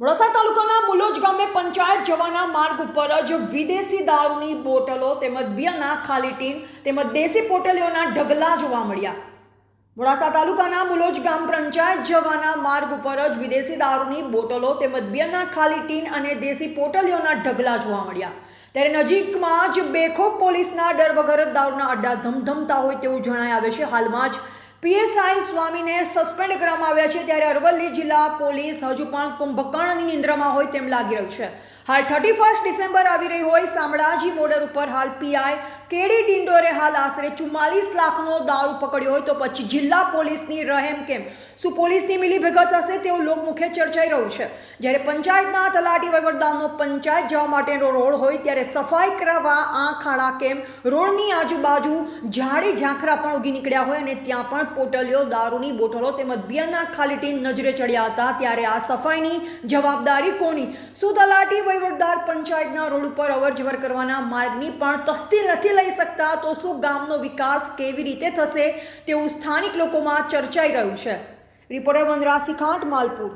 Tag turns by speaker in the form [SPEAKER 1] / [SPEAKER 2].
[SPEAKER 1] મોડાસા તાલુકાના મુલોજ ગામે પંચાયત જવાના માર્ગ ઉપર જ વિદેશી દારૂની બોટલો તેમજ બિયરના ખાલી ટીન તેમજ દેશી પોટલીઓના ઢગલા જોવા મળ્યા. મોડાસા તાલુકાના મુલોજ ગામ પંચાયત જવાના માર્ગ ઉપર જ વિદેશી દારૂની બોટલો તેમજ બિયરના ખાલી ટીન અને દેશી પોટલીઓના ઢગલા જોવા મળ્યા. ત્યારે નજીકમાં જ બેખો પોલીસના ડર વગર દારૂના અડ્ડા ધમધમતા હોય તેવું જણાય આવે છે. હાલમાં જ પીએસઆઈ સ્વામીને સસ્પેન્ડ કરવામાં આવ્યા છે ત્યારે અરવલ્લી જિલ્લા પોલીસ હજુ પણ કુંભકર્ણની નિંદ્રામાં હોય તેમ લાગી રહ્યું છે. હાલ થર્ટી ફર્સ્ટ ડિસેમ્બર આવી રહી હોય, શામળાજી બોર્ડર ઉપર હાલ પીઆઈ કેડી ડિંડોરે હાલ આશરે ચુમ્માલીસ લાખનો દારૂ પકડ્યો હોય તો પછી જિલ્લા પોલીસની રહેમ કેમ? શું પોલીસની મિલીભગત હશે તેવું લોકમુખે ચર્ચાઈ રહ્યું છે. જ્યારે પંચાયતના તલાટી વહીવટદારનો પંચાયત જવા માટેનો રોડ હોય ત્યારે સફાઈ કરાવવા આ ખાડા કેમ? રોડની આજુબાજુ ઝાડી ઝાંખરા પણ ઉગી નીકળ્યા હોય અને ત્યાં પણ પોટલીઓ, દારૂની બોટલો તેમજ બિયરના ખાલી ટીન નજરે ચડ્યા હતા. ત્યારે આ સફાઈની જવાબદારી કોની? શું તલાટી વહીવટદાર પંચાયતના રોડ ઉપર અવરજવર કરવાના માર્ગની પણ તસ્તી નથી લઈ શકતા તો શું ગામનો વિકાસ કેવી રીતે થશે તેવું સ્થાનિક લોકોમાં ચર્ચાઈ રહ્યું છે. રિપોર્ટર વનરાજ ખાંટ માલપુર.